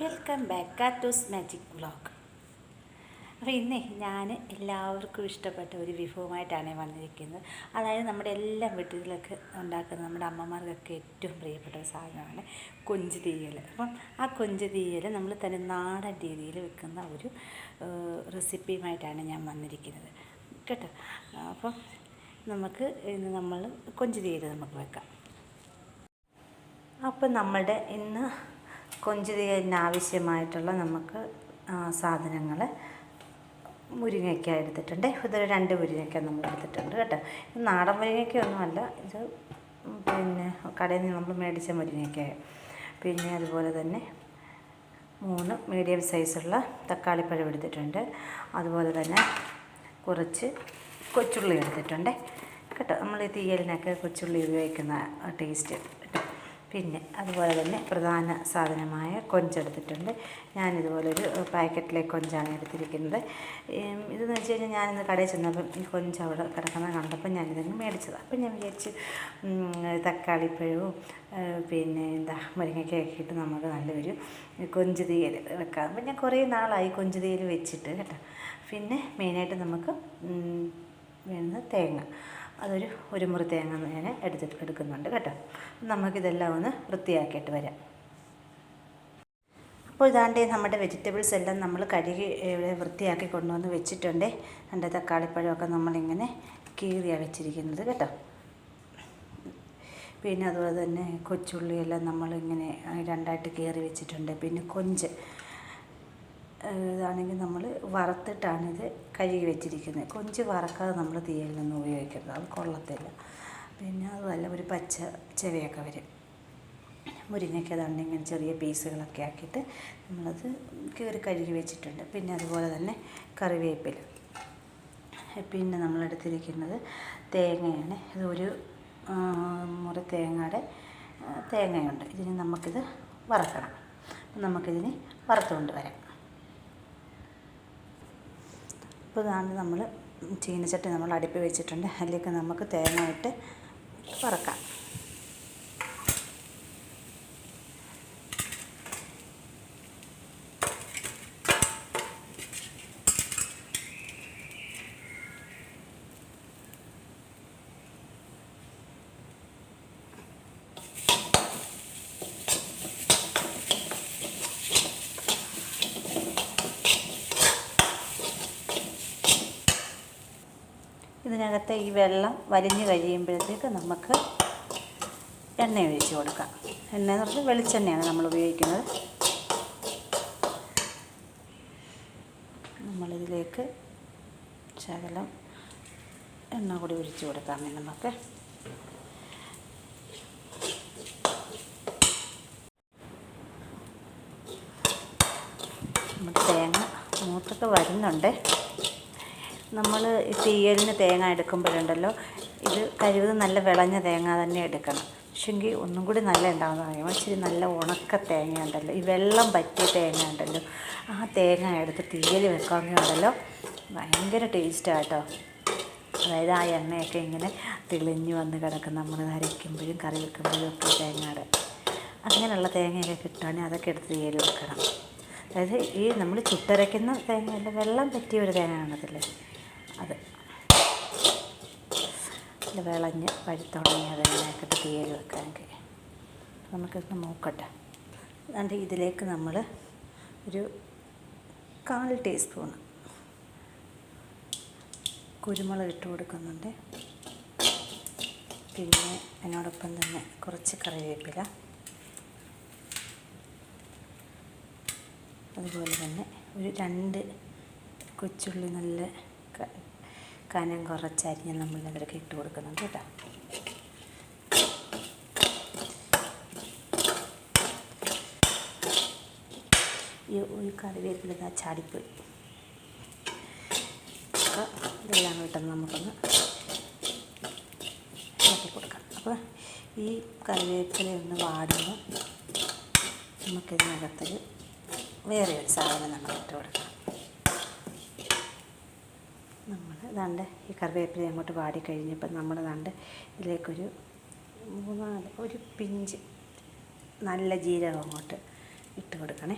Welcome back. Kattoos magic vlog അപ്പോൾ ഇന്നേ ഞാൻ എല്ലാവർക്കും ഇഷ്ടപ്പെട്ട ഒരു വിഭവമായിട്ടാണ് വന്നിരിക്കുന്നത്. അതായത് നമ്മുടെ എല്ലാ വീട്ടിലൊക്കെ ഉണ്ടാക്കുന്ന നമ്മുടെ അമ്മമാർക്കൊക്കെ ഏറ്റവും പ്രിയപ്പെട്ട ഒരു സാധനമാണ് കൊഞ്ച് തീയൽ അപ്പം ആ കൊഞ്ച് തീയൽ നമ്മൾ തന്നെ നാടൻ രീതിയിൽ വെക്കുന്ന ഒരു റെസിപ്പിയുമായിട്ടാണ് ഞാൻ വന്നിരിക്കുന്നത്. കേട്ടോ? അപ്പം നമുക്ക് ഇന്ന് നമ്മൾ കൊഞ്ച് തീയൽ നമുക്ക് വെക്കാം. അപ്പം നമ്മളുടെ ഇന്ന് കൊഞ്ച് തീയലിന് ആവശ്യമായിട്ടുള്ള നമുക്ക് സാധനങ്ങൾ മുരിങ്ങയ്ക്ക എടുത്തിട്ടുണ്ട്. ഇതൊരു രണ്ട് മുരിങ്ങയ്ക്ക നമ്മൾ എടുത്തിട്ടുണ്ട് കേട്ടോ. ഇത് നാടൻ മുരിങ്ങയ്ക്കൊന്നുമല്ല ഇത് പിന്നെ കടയിൽ നിന്ന് നമ്മൾ മേടിച്ച മുരിങ്ങയ്ക്ക പിന്നെ അതുപോലെ തന്നെ മൂന്ന് മീഡിയം സൈസുള്ള തക്കാളിപ്പഴം എടുത്തിട്ടുണ്ട്. അതുപോലെ തന്നെ കുറച്ച് കൊച്ചുള്ളി എടുത്തിട്ടുണ്ട്. കേട്ടോ നമ്മൾ ഈ തീയലിനൊക്കെ കൊച്ചുള്ളി ഉപയോഗിക്കുന്ന ടേസ്റ്റ്. പിന്നെ അതുപോലെ തന്നെ പ്രധാന സാധനമായ കൊഞ്ചെടുത്തിട്ടുണ്ട്. ഞാനിതുപോലൊരു പാക്കറ്റിലെ കൊഞ്ചാണ് എടുത്തിരിക്കുന്നത്. ഇതെന്ന് വെച്ച് കഴിഞ്ഞാൽ ഞാനിന്ന് കടയിൽ ചെന്നപ്പം ഈ കൊഞ്ച് അവിടെ കിടക്കുന്നത് കണ്ടപ്പോൾ ഞാനിതങ്ങ് മേടിച്ചത്. അപ്പം ഞാൻ വിചാരിച്ച് തക്കാളിപ്പഴവും പിന്നെ എന്താ മുരിങ്ങക്കൊക്കെ ഇട്ട് നമുക്ക് നല്ലൊരു കൊഞ്ച് തീയൽ വെക്കാം. അപ്പം ഞാൻ കുറേ നാളായി കൊഞ്ച് തീയൽ വെച്ചിട്ട് കേട്ടോ. പിന്നെ മെയിനായിട്ട് നമുക്ക് വേണ്ടുന്ന തേങ്ങ. അതൊരു ഒരു മുറി തേങ്ങ ഞാൻ എടുത്തിട്ട് എടുക്കുന്നുണ്ട് കേട്ടോ. നമുക്കിതെല്ലാം ഒന്ന് വൃത്തിയാക്കിയിട്ട് വരാം. അപ്പോൾ ഇതാണ്ട് നമ്മുടെ വെജിറ്റബിൾസ് എല്ലാം നമ്മൾ കഴുകി വൃത്തിയാക്കി കൊണ്ടുവന്ന് വെച്ചിട്ടുണ്ട്. എന്റെ തക്കാളിപ്പഴമൊക്കെ നമ്മളിങ്ങനെ കീറിയാണ് വെച്ചിരിക്കുന്നത് കേട്ടോ. പിന്നെ അതുപോലെ തന്നെ കൊച്ചുള്ളിയെല്ലാം നമ്മളിങ്ങനെ രണ്ടായിട്ട് കീറി വെച്ചിട്ടുണ്ട്. പിന്നെ കൊഞ്ച്. ഇതാണെങ്കിൽ നമ്മൾ വറുത്തിട്ടാണിത് കഴുകി വെച്ചിരിക്കുന്നത്. കൊഞ്ച് വറക്കാതെ നമ്മൾ തീയിൽ നിന്ന് ഉപയോഗിക്കുന്നത് അത് കൊള്ളത്തില്ല. പിന്നെ അതുമല്ല ഒരു പച്ച ചെവിയൊക്കെ വരും. മുരിങ്ങയ്ക്ക് അതാണ്ട് ഇങ്ങനെ ചെറിയ പീസുകളൊക്കെ ആക്കിയിട്ട് നമ്മളത് കീറി കഴുകി വെച്ചിട്ടുണ്ട്. പിന്നെ അതുപോലെ തന്നെ കറിവേപ്പില. പിന്നെ നമ്മളെടുത്തിരിക്കുന്നത് തേങ്ങയാണ്. ഇതൊരു മുറി തേങ്ങയുടെ തേങ്ങയുണ്ട്. ഇതിന് നമുക്കിത് വറക്കണം. നമുക്കിതിന് വറുത്തുകൊണ്ട് വരാം. അപ്പോൾ ഇതാണ് നമ്മൾ ചീനച്ചട്ടി നമ്മൾ അടുപ്പിൽ വെച്ചിട്ടുണ്ട്. അതിലേക്ക് നമുക്ക് തേങ്ങ ഇട്ട് വറക്കാം ഇതിനകത്തെ ഈ വെള്ളം വലിഞ്ഞ് കഴിയുമ്പോഴത്തേക്ക് നമുക്ക് എണ്ണ ഒഴിച്ച് കൊടുക്കാം. എണ്ണ എന്ന് പറഞ്ഞാൽ വെളിച്ചെണ്ണയാണ് നമ്മൾ ഉപയോഗിക്കുന്നത്. നമ്മളിതിലേക്ക് ശകലം എണ്ണ കൂടി ഒഴിച്ച് കൊടുക്കാം നമുക്ക് തേങ്ങ മൂത്തൊക്കെ വരുന്നുണ്ട്. നമ്മൾ തീയലിന് തേങ്ങ എടുക്കുമ്പോഴുണ്ടല്ലോ ഇത് കഴിവത് നല്ല വിളഞ്ഞ തേങ്ങ തന്നെ എടുക്കണം. പക്ഷെങ്കിൽ ഒന്നും കൂടി നല്ല ഉണ്ടാകുന്ന പറയുമ്പോൾ ഇച്ചിരി നല്ല ഉണക്ക തേങ്ങ ഉണ്ടല്ലോ ഈ വെള്ളം പറ്റിയ തേങ്ങ ഉണ്ടല്ലോ ആ തേങ്ങ എടുത്ത് തീയൽ വെക്കാമെന്നുണ്ടല്ലോ ഭയങ്കര ടേസ്റ്റാണ് കേട്ടോ. അതായത് ആ എണ്ണയൊക്കെ ഇങ്ങനെ തെളിഞ്ഞു വന്ന് കിടക്കും നമ്മൾ അരയ്ക്കുമ്പോഴും കറി വെക്കുമ്പോഴും ഒക്കെ തേങ്ങയുടെ അങ്ങനെയുള്ള തേങ്ങയൊക്കെ കിട്ടുകയാണെങ്കിൽ അതൊക്കെ എടുത്ത് തീയൽ വെക്കണം. അതായത് ഈ നമ്മൾ ചുട്ടരയ്ക്കുന്ന തേങ്ങയല്ല വെള്ളം പറ്റിയ ഒരു തേങ്ങ കാണത്തില്ലേ അത് ഇത് വിളഞ്ഞ് പഴുത്തുണങ്ങി അതിനൊക്കെ തീയൽ വെക്കാനൊക്കെ. നമുക്കിത് നോക്കട്ടെ അതുകൊണ്ട് ഇതിലേക്ക് നമ്മൾ ഒരു കാൽ ടീസ്പൂൺ കുരുമുളക് ഇട്ട് കൊടുക്കുന്നുണ്ട്. പിന്നെ അതിനോടൊപ്പം തന്നെ കുറച്ച് കറിവേപ്പില. അതുപോലെ തന്നെ ഒരു രണ്ട് കൊച്ചുള്ളി നല്ല കനം കുറച്ചരിഞ്ഞ് നമ്മൾ ഇതിലേക്ക് ഇട്ട് കൊടുക്കുന്നുണ്ട് കേട്ടോ. ഈ ഒരു കറിവേപ്പില ഇതാ ചാടിപ്പോയി. ഇതെല്ലാം കിട്ടുന്ന നമുക്കൊന്ന് ഇളക്കി കൊടുക്കാം. അപ്പോൾ ഈ കറിവേപ്പില ഒന്ന് വാടുമ്പോൾ നമുക്കിതിനകത്തൊരു വേറെ ഒരു സാധനം നമ്മൾ ഇട്ട് കൊടുക്കാം. ദാണ്ട് ഈ കറിവേപ്പില അങ്ങോട്ട് വാടി കഴിഞ്ഞപ്പോൾ നമ്മൾ ദാണ്ട് ഇതിലേക്കൊരു മൂന്നാൽ ഒരു പിഞ്ച് നല്ല ജീരകം അങ്ങോട്ട് ഇട്ട് കൊടുക്കണേ.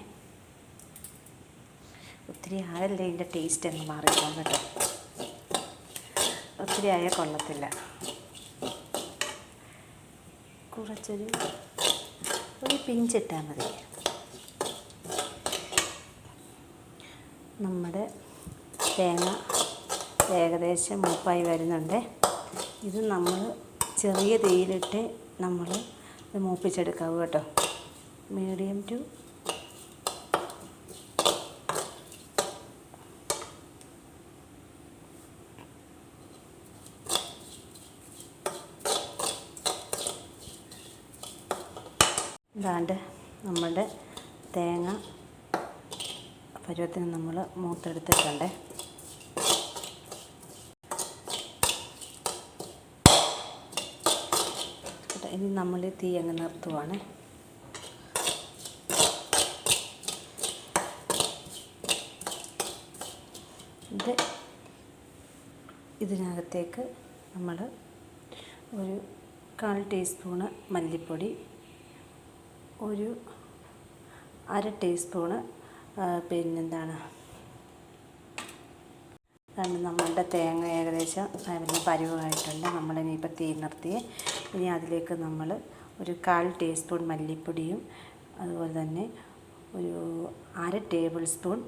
ഒത്തിരി ആയല്ലേ ഇതിന്റെ ടേസ്റ്റ് അങ്ങ് മാറിപ്പോകും കേട്ടോ ഒത്തിരി ആയ കൊള്ളത്തില്ല. കുറച്ചൊരു ഒരു പിഞ്ചിട്ടാൽ മതി. നമ്മുടെ തേങ്ങ ഏകദേശം മൂപ്പായി വരുന്നുണ്ട്. ഇത് നമ്മൾ ചെറിയ തീയിലിട്ട് നമ്മൾ ഇത് മൂപ്പിച്ചെടുക്കാവൂ കേട്ടോ. മീഡിയം ടു ഇതാണ്ട് നമ്മുടെ തേങ്ങ പരുവത്തിന് നമ്മൾ മൂത്തെടുത്തിട്ടുണ്ട് കേട്ടോ, ഇനി നമ്മൾ തീ അങ്ങ് നിർത്തുവാണ്. ഇത് ഇതിനകത്തേക്ക് നമ്മൾ ഒരു കാൽ ടീസ്പൂണ് മല്ലിപ്പൊടി ഒരു അര ടീസ്പൂണ് പിന്നെന്താണ് കാരണം നമ്മളുടെ തേങ്ങ ഏകദേശം അതിന് പരുവമായിട്ടുണ്ട്. നമ്മളിനിയിപ്പോൾ തീ നിർത്തി. ഇനി അതിലേക്ക് നമ്മൾ ഒരു കാൽ ടീസ്പൂൺ മല്ലിപ്പൊടിയും അതുപോലെ തന്നെ ഒരു അര ടേബിൾ സ്പൂൺ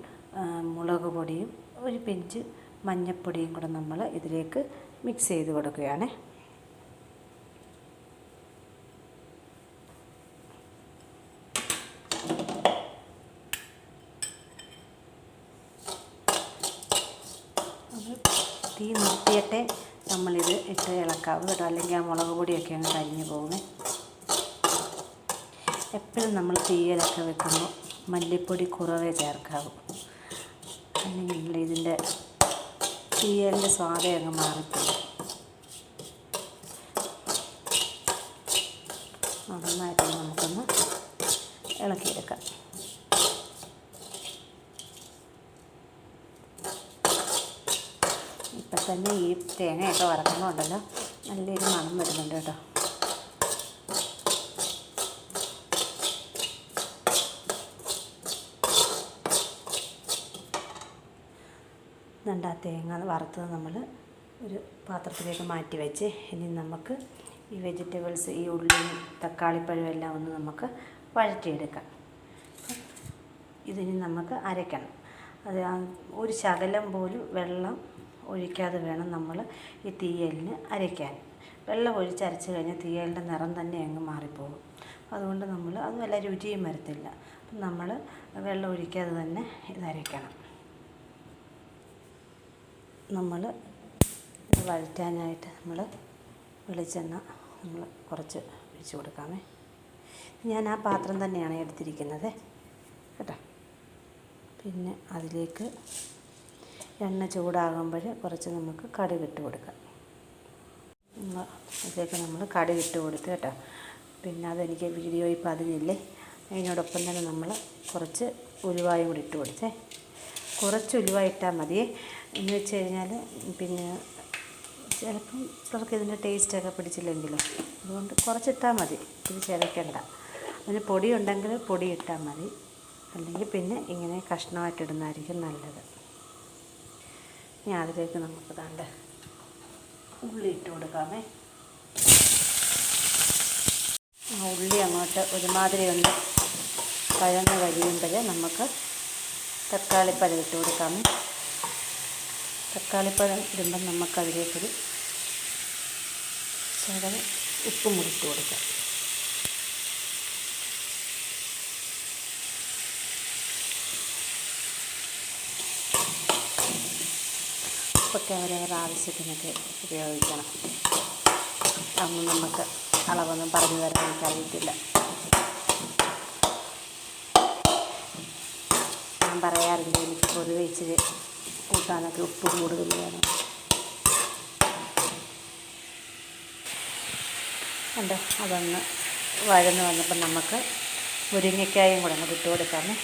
മുളക് പൊടിയും ഒരു പിഞ്ച് മഞ്ഞൾപ്പൊടിയും കൂടെ നമ്മൾ ഇതിലേക്ക് മിക്സ് ചെയ്ത് കൊടുക്കുകയാണ് അത് തീ നിർത്തിയിട്ടേ നമ്മളിത് ഇട്ട് ഇളക്കാവ് കേട്ടോ. അല്ലെങ്കിൽ ആ മുളക് പൊടിയൊക്കെയാണ് കരിഞ്ഞു പോകുന്നത് എപ്പോഴും നമ്മൾ തീയലൊക്കെ വെക്കുമ്പോൾ മല്ലിപ്പൊടി കുറവേ ചേർക്കാവും. അല്ലെങ്കിൽ ഇതിന്റെ തീയലിന്റെ സ്വാദേ അങ്ങ് മാറിപ്പോകും നന്നായിട്ട് നമുക്കൊന്ന് ഇളക്കിയെടുക്കാം ഇപ്പം തന്നെ ഈ തേങ്ങയൊക്കെ വറക്കുന്നുണ്ടല്ലോ നല്ലൊരു മണം വരുന്നുണ്ട് കേട്ടോ. ഇതുണ്ട് തേങ്ങ വറുത്തത് നമ്മൾ ഒരു പാത്രത്തിലേക്ക് മാറ്റി വെച്ച് ഇനി നമുക്ക് ഈ വെജിറ്റബിൾസ് ഈ ഉള്ളിയും തക്കാളിപ്പഴവും എല്ലാം ഒന്ന് നമുക്ക് വഴറ്റിയെടുക്കാം. ഇതിനി നമുക്ക് അരയ്ക്കണം. അത് ഒരു ശകലം പോലും വെള്ളം ഒഴിക്കാതെ വേണം നമ്മൾ ഈ തീയലിന് അരയ്ക്കാൻ. വെള്ളം ഒഴിച്ചരച്ച് കഴിഞ്ഞാൽ തീയലിന്റെ നിറം തന്നെ അങ്ങ് മാറിപ്പോകും. അതുകൊണ്ട് നമ്മൾ അത് വല്ല രുചിയും വരത്തില്ല. അപ്പം നമ്മൾ വെള്ളം ഒഴിക്കാതെ തന്നെ ഇത് അരയ്ക്കണം. നമ്മൾ ഇത് വഴറ്റാനായിട്ട് നമ്മൾ വെളിച്ചെണ്ണ നമ്മൾ കുറച്ച് ഒഴിച്ച് കൊടുക്കാമേ. ഞാൻ ആ പാത്രം തന്നെയാണ് എടുത്തിരിക്കുന്നത്. കേട്ടോ. പിന്നെ അതിലേക്ക് എണ്ണ ചൂടാകുമ്പോൾ കുറച്ച് നമുക്ക് കടി വിട്ട് കൊടുക്കാം. ഇതൊക്കെ നമ്മൾ കടി വിട്ട് കൊടുത്ത് കേട്ടോ. പിന്നെ അതെനിക്ക് വീഡിയോ ഇപ്പം അതിനില്ലേ? അതിനോടൊപ്പം തന്നെ നമ്മൾ കുറച്ച് ഉലുവായും കൂടി ഇട്ട് കൊടുത്തേ. കുറച്ച് ഉലുവ ഇട്ടാൽ മതിയേ എന്ന് വെച്ച് കഴിഞ്ഞാൽ പിന്നെ ചിലപ്പം ചിലർക്ക് ഇതിന്റെ ടേസ്റ്റൊക്കെ പിടിച്ചില്ലെങ്കിലും. അതുകൊണ്ട് കുറച്ചിട്ടാൽ മതി. ഇത് ചിരക്കണ്ട. അതിന് പൊടി ഉണ്ടെങ്കിൽ പൊടി ഇട്ടാൽ മതി. അല്ലെങ്കിൽ പിന്നെ ഇങ്ങനെ കഷ്ണമായിട്ടിടുന്നതായിരിക്കും നല്ലത്. ഇനി അതിലേക്ക് നമുക്ക് താണ്ട് ഉള്ളി ഇട്ട് കൊടുക്കാമേ. ആ ഉള്ളി അങ്ങോട്ട് ഒരുമാതിരി ഒന്ന് പഴന്ന് കഴിയുമ്പോൾ നമുക്ക് തക്കാളിപ്പഴം ഇട്ട് കൊടുക്കാമേ. തക്കാളിപ്പഴം ഇടുമ്പം നമുക്കതിലേക്കൊരു ശകലം ഉപ്പും കൂടി ഇട്ട് കൊടുക്കാം. ഉപ്പൊക്കെ അവരവരുടെ ആവശ്യത്തിനൊക്കെ ഉപയോഗിക്കണം. അതൊന്നും നമുക്ക് അളവൊന്നും പറഞ്ഞു തരാൻ എനിക്കറിയത്തില്ല ഞാൻ പറയാറില്ല എനിക്ക് പൊതുവെ ഇച്ചിരി കൂട്ടാനൊക്കെ ഉപ്പ് കൂടുതൽ വേണം. അതൊന്ന് വഴന്ന് വന്നപ്പോൾ നമുക്ക് മുരിങ്ങയ്ക്കായും കൂടെ ഒന്ന് ഇട്ട് കൊടുക്കാമേ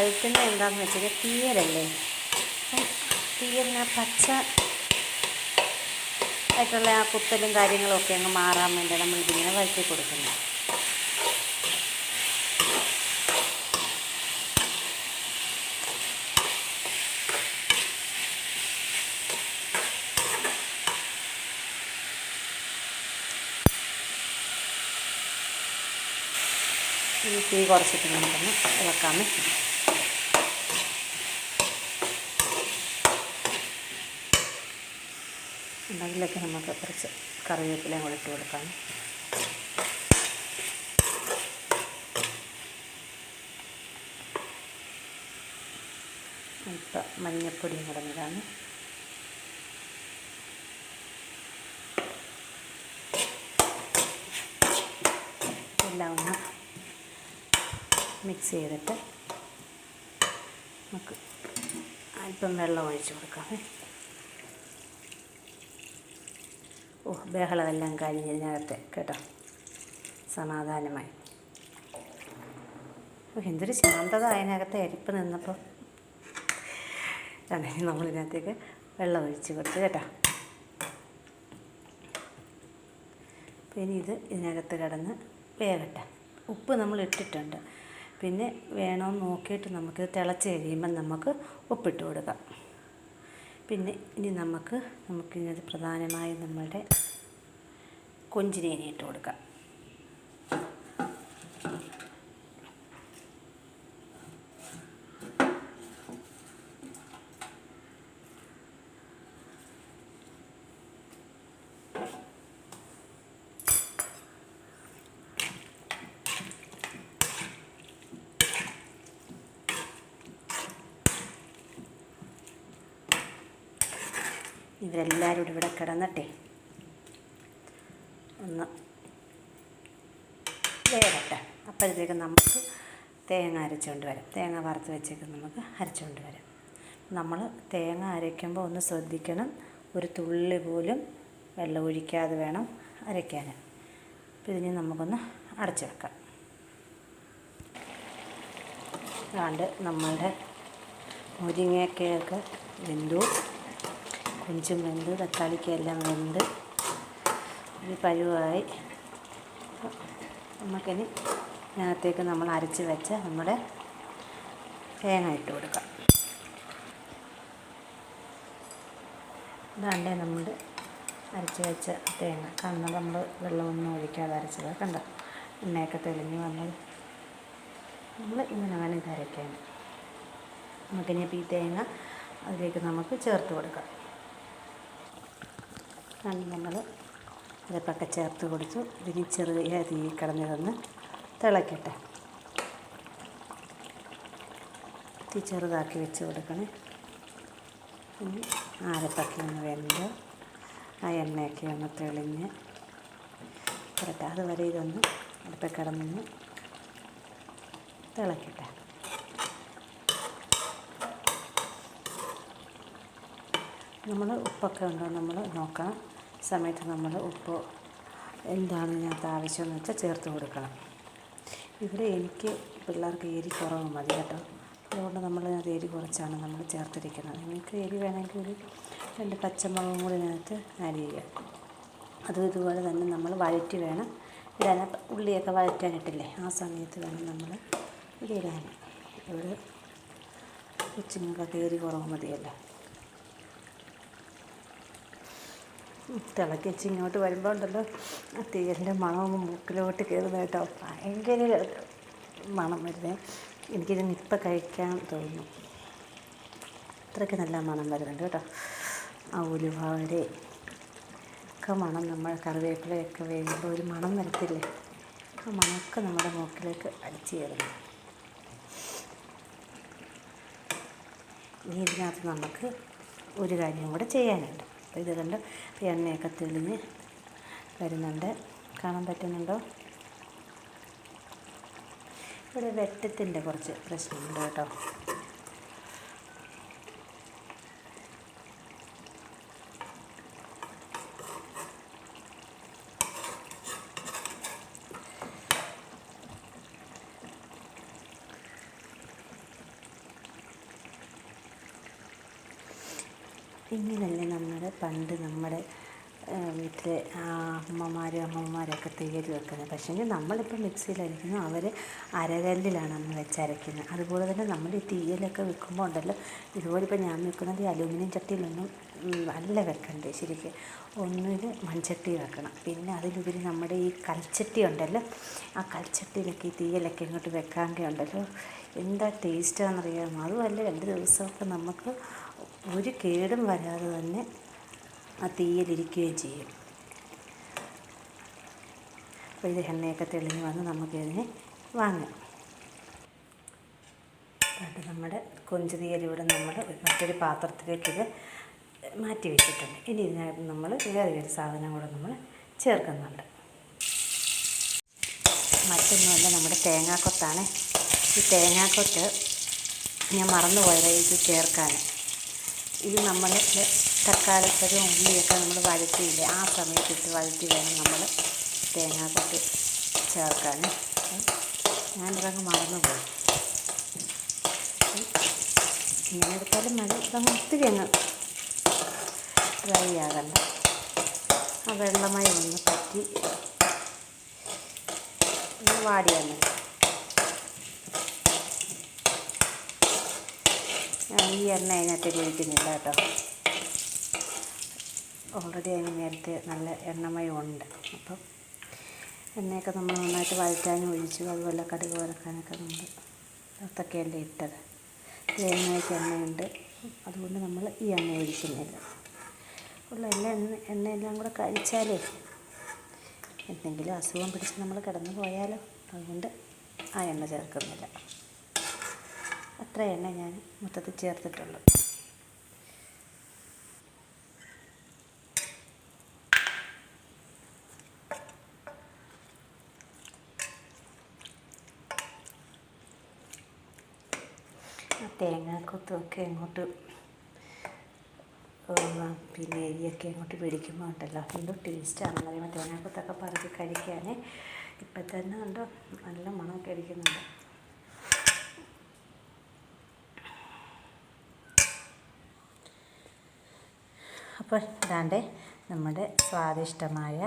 ഇങ്ങനെ വഴറ്റുന്നത് എന്താണെന്ന് വെച്ചാൽ തീയലല്ലേ? അപ്പം തീയലിന് പച്ച ആയിട്ടുള്ള ആ കുത്തലും കാര്യങ്ങളും ഒക്കെ അങ്ങ് മാറാൻ വേണ്ടി നമ്മൾ ഇതിങ്ങനെ വഴറ്റി കൊടുക്കുന്നത്. തീ കുറച്ചിട്ട് നമുക്കൊന്ന് ഇളക്കാമേ അതിലൊക്കെ നമുക്ക് കുറച്ച് കറിവേപ്പിലയും കൂടെ ഇട്ട് കൊടുക്കാം. അല്പം മഞ്ഞപ്പൊടിയും കൂടെ ഇടാണ് എല്ലാം ഒന്ന് മിക്സ് ചെയ്തിട്ട് നമുക്ക് അല്പം വെള്ളം ഒഴിച്ച് കൊടുക്കാമേ ഓ ബഹളമെല്ലാം കഴിഞ്ഞ് നേരത്തെ കേട്ടോ. സമാധാനമായി. എന്തൊരു ശാന്തത അതിനകത്ത് എരിപ്പ് നിന്നപ്പോൾ അങ്ങനെ നമ്മളിതിനകത്തേക്ക് വെള്ളം ഒഴിച്ച് കൊടുത്ത് കേട്ടോ. പിന്നെ ഇത് ഇതിനകത്ത് കിടന്ന് വേകട്ടെ ഉപ്പ് നമ്മൾ ഇട്ടിട്ടുണ്ട്. പിന്നെ വേണമെന്ന് നോക്കിയിട്ട് നമുക്കിത് തിളച്ച് കഴിയുമ്പം നമുക്ക് ഉപ്പിട്ട് കൊടുക്കാം. പിന്നെ ഇനി നമുക്ക് നമുക്കിനത് പ്രധാനമായും നമ്മളുടെ കൊഞ്ചിനേനെ ഇട്ട് കൊടുക്കാം. ഇവരെല്ലാവരും ഇവിടെ കിടന്നട്ടെ. ഒന്ന് വേകട്ടെ അപ്പോഴത്തേക്ക് നമുക്ക് തേങ്ങ അരച്ചുകൊണ്ട് വരാം. തേങ്ങ വറുത്ത് വെച്ചേക്ക് നമുക്ക് അരച്ചുകൊണ്ട് വരാം. നമ്മൾ തേങ്ങ അരയ്ക്കുമ്പോൾ ഒന്ന് ശ്രദ്ധിക്കണം. ഒരു തുള്ളി പോലും വെള്ളം ഒഴിക്കാതെ വേണം അരയ്ക്കാൻ. അപ്പോൾ ഇതിന് നമുക്കൊന്ന് അടച്ചു വെക്കാം. അതാണ്ട് നമ്മളുടെ മുരിങ്ങയ്ക്കയൊക്കെ വെന്തു കൊഞ്ചും വെന്ത് തക്കാളിക്കെല്ലാം വെന്ത്. ഒരു പരുവായി. നമുക്കിനി ഇതിനകത്തേക്ക് നമ്മൾ അരച്ച് വെച്ച നമ്മുടെ തേങ്ങ ഇട്ട് കൊടുക്കാം. ഇതാണ്ടേ നമ്മൾ അരച്ച് വെച്ച തേങ്ങ. കണ്ണ നമ്മൾ വെള്ളമൊന്നും ഒഴിക്കാതെ അരച്ചത്. കണ്ടോ? എണ്ണയൊക്കെ തെളിഞ്ഞ് വന്നത് നമ്മൾ ഇങ്ങനെ വേണം ഇത് അരയ്ക്കാൻ. നമുക്കിനി ഈ തേങ്ങ അതിലേക്ക് നമുക്ക് ചേർത്ത് കൊടുക്കാം. ആണ് നമ്മൾ അരപ്പൊക്കെ ചേർത്ത് കൊടുത്തു. ഇതിന് ചെറിയ തീ കിടന്നതൊന്ന് തിളക്കട്ടെ. തീ ചെറുതാക്കി വെച്ച് കൊടുക്കണേ. ഇനി ആരപ്പൊക്കെ ഒന്ന് വെന്ത് ആ എണ്ണയൊക്കെ ഒന്ന് തെളിഞ്ഞ് വരട്ടെ. അതുവരെ ഇതൊന്ന് അടുപ്പിൽ കിടന്നൊന്ന് തിളക്കട്ടെ. നമ്മൾ ഉപ്പൊക്കെ ഉണ്ടോ നമ്മൾ നോക്കണം. സമയത്ത് നമ്മൾ ഉപ്പ് എന്താണ് ഇതിനകത്ത് ആവശ്യമെന്ന് വെച്ചാൽ ചേർത്ത് കൊടുക്കണം. ഇവിടെ എനിക്ക് പിള്ളേർക്ക് എരി കുറവ് മതി കേട്ടോ. അതുകൊണ്ട് നമ്മൾ അത് എരി കുറച്ചാണ് നമ്മൾ ചേർത്തിരിക്കുന്നത്. നിങ്ങൾക്ക് എരി വേണമെങ്കിൽ ഒരു രണ്ട് പച്ചമുളകും കൂടി ഇതിനകത്ത് ആഡ് ചെയ്യുക അതും ഇതുപോലെ തന്നെ നമ്മൾ വഴറ്റി വേണം. ഇടാൻ ഉള്ളിയൊക്കെ വഴറ്റാനിട്ടില്ലേ? ആ സമയത്ത് വേണം നമ്മൾ ഇത് ഇടാൻ. ഇവിടെ കൊച്ചുങ്ങൾക്കൊക്കെ എരി കുറവ് മതിയല്ലോ. തിളക്കിച്ച് ഇങ്ങോട്ട് വരുമ്പോൾ ഉണ്ടല്ലോ ആ തീയലിന്റെ മണം മൂക്കിലോട്ട് കയറുന്ന കേട്ടോ ഭയങ്കര മണം വരുന്നേ. എനിക്കിത് ഇപ്പം കഴിക്കാൻ തോന്നുന്നു. അത്രയ്ക്ക് നല്ല മണം വരുന്നുണ്ട് കേട്ടോ. ആ ഉലുവാടെ ഒക്കെ മണം നമ്മൾ കറിവേപ്പിലയൊക്കെ വേകുമ്പോൾ ഒരു മണം വരത്തില്ലേ? ആ മണമൊക്കെ നമ്മുടെ മൂക്കിലേക്ക് അടിച്ചു കയറുന്നു. ഇനി ഇതിനകത്ത് നമുക്ക് ഒരു കാര്യം കൂടെ ചെയ്യാനുണ്ട്. അപ്പോൾ ഇത് കണ്ട്? എണ്ണയൊക്കെ തെളിഞ്ഞ് വരുന്നുണ്ട്. കാണാൻ പറ്റുന്നുണ്ടോ? ഇവിടെ വെട്ടത്തിന്റെ കുറച്ച് പ്രശ്നമുണ്ട് കേട്ടോ. ഇങ്ങനെയല്ലേ നമ്മൾ പണ്ട് നമ്മുടെ വീട്ടിലെ അമ്മമാരും അമ്മമാരൊക്കെ തേര് വെക്കുന്നത്. പക്ഷേങ്കിൽ നമ്മളിപ്പോൾ മിക്സിയിലരിക്കുന്നു അവർ അരകല്ലിലാണ് അന്ന് വെച്ചരയ്ക്കുന്നത് അതുപോലെ തന്നെ നമ്മൾ ഈ തീയലൊക്കെ വെക്കുമ്പോൾ ഉണ്ടല്ലോ ഇതുപോലെ ഇപ്പോൾ ഞാൻ വെക്കുന്നത് ഈ അലൂമിനിയം ചട്ടിയിലൊന്നും അല്ല വെക്കണ്ടേ ശരിക്കും. ഒന്നിൽ മൺചട്ടി വെക്കണം. പിന്നെ അതിലുപരി നമ്മുടെ ഈ കൽച്ചട്ടി ഉണ്ടല്ലോ ആ കൽച്ചട്ടിയിലൊക്കെ ഈ തീയലൊക്കെ ഇങ്ങോട്ട് വെക്കാൻ ഉണ്ടല്ലോ എന്താ ടേസ്റ്റാണെന്നറിയാമോ അതുമല്ല രണ്ട് ദിവസമൊക്കെ നമുക്ക് ഒരു കേടും വരാതെ തന്നെ ആ തീയിലിരിക്കുകയും ചെയ്യും. അപ്പോൾ ഇത് എണ്ണയൊക്കെ തെളിഞ്ഞ് വന്ന് നമുക്കിതിനെ വാങ്ങാം. എന്നിട്ട് നമ്മുടെ കൊഞ്ച് തീയലിവിടെ നമ്മൾ മറ്റൊരു പാത്രത്തിലേക്ക് ഇത് മാറ്റി വെച്ചിട്ടുണ്ട്. ഇനി ഇതിനകത്ത് നമ്മൾ വേറെ ഒരു സാധനം കൂടെ നമ്മൾ ചേർക്കുന്നുണ്ട്. മറ്റൊന്നുമല്ല നമ്മുടെ തേങ്ങാക്കൊത്താണ്. ഈ തേങ്ങാക്കൊത്ത് ഞാൻ മറന്നുപോയത് ഇത് ചേർക്കാൻ ഇത് നമ്മൾ തക്കാളിപ്പഴം ഉള്ളിയൊക്കെ നമ്മൾ വഴറ്റിയില്ലേ ആ സമയത്ത് ഇട്ട് വഴറ്റി വേണം നമ്മൾ തേങ്ങാക്കൊക്കെ ചേർക്കാൻ ഞാനിതങ്ങ് മറന്നുപോയി. ഇങ്ങനെ എടുത്താലും മതി. ഇതങ്ങ് ഒത്തിരി അങ്ങ് ഡ്രൈ ആകണ്ട. ആ വെള്ളമായി ഒന്ന് പറ്റി വാടിയാൽ മതി ഈ എണ്ണ അതിനകത്ത് ഒഴിക്കുന്നില്ല കേട്ടോ. ഓൾറെഡി അതിന് നേരത്തെ നല്ല എണ്ണമയം ഉണ്ട്. അപ്പം എണ്ണയൊക്കെ നമ്മൾ നന്നായിട്ട് വഴറ്റാനും ഒഴിച്ചു അതുപോലെ കടുക് വരക്കാനൊക്കെ നമ്മൾ അതൊക്കെയല്ലേ ഇട്ടത്. തേങ്ങയ്ക്ക് എണ്ണയുണ്ട്. അതുകൊണ്ട് നമ്മൾ ഈ എണ്ണ ഒഴിക്കുന്നില്ല. ഉള്ള എല്ലാ എണ്ണ എണ്ണയെല്ലാം കൂടെ കഴിച്ചാലേ എന്തെങ്കിലും അസുഖം പിടിച്ച് നമ്മൾ കിടന്നു പോയാലോ? അതുകൊണ്ട് ആ എണ്ണ ചേർക്കുന്നില്ല. അത്ര എണ്ണ ഞാൻ മൊത്തത്തിൽ ചേർത്തിട്ടുള്ളൂ. തേങ്ങാക്കൊത്തുമൊക്കെ അങ്ങോട്ട് പിന്നെ എരിയൊക്കെ അങ്ങോട്ട് പിടിക്കുമ്പോൾ ഉണ്ടല്ലോ എന്തോ ടേസ്റ്റാണെന്ന് പറയുമ്പോൾ തേങ്ങാക്കൊത്തൊക്കെ പറഞ്ഞ് കഴിക്കാൻ ഇപ്പം തന്നെ ഉണ്ടോ നല്ല മണമൊക്കെ അടിക്കുന്നുണ്ട്. അപ്പോൾ ഇതാണ്ട് നമ്മുടെ സ്വാദിഷ്ടമായ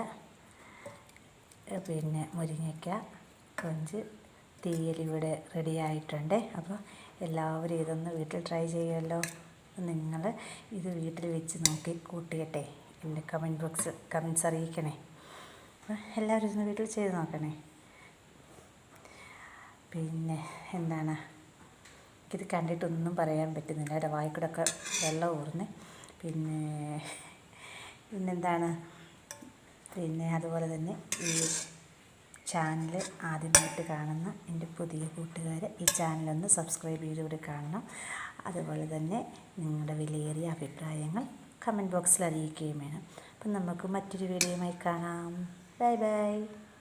പിന്നെ മുരിങ്ങയ്ക്ക കൊഞ്ച് തീയൽ ഇവിടെ റെഡിയായിട്ടുണ്ട് അപ്പോൾ എല്ലാവരും ഇതൊന്ന് വീട്ടിൽ ട്രൈ ചെയ്യുമല്ലോ. നിങ്ങൾ ഇത് വീട്ടിൽ വെച്ച് നോക്കി കൂട്ടിയട്ടെ. എന്റെ കമന്റ് ബോക്സ് കമൻസ് അറിയിക്കണേ. അപ്പോൾ എല്ലാവരും ഇതൊന്ന് വീട്ടിൽ ചെയ്ത് നോക്കണേ. പിന്നെ എന്താണ്? എനിക്കിത് കണ്ടിട്ടൊന്നും പറയാൻ പറ്റുന്നില്ല. എന്റെ വായിക്കൂടൊക്കെ വെള്ളം ഊർന്ന്. പിന്നെ പിന്നെന്താണ്? പിന്നെ അതുപോലെ തന്നെ ഈ ചാനൽ ആദ്യമായിട്ട് കാണുന്ന എന്റെ പുതിയ കൂട്ടുകാർ ഈ ചാനലൊന്ന് സബ്സ്ക്രൈബ് ചെയ്തുകൂടി കാണണം. അതുപോലെ തന്നെ നിങ്ങളുടെ വിലയേറിയ അഭിപ്രായങ്ങൾ കമന്റ് ബോക്സിൽ അറിയിക്കുകയും വേണം. അപ്പം നമുക്ക് മറ്റൊരു വീഡിയോയുമായി കാണാം. Bye bye.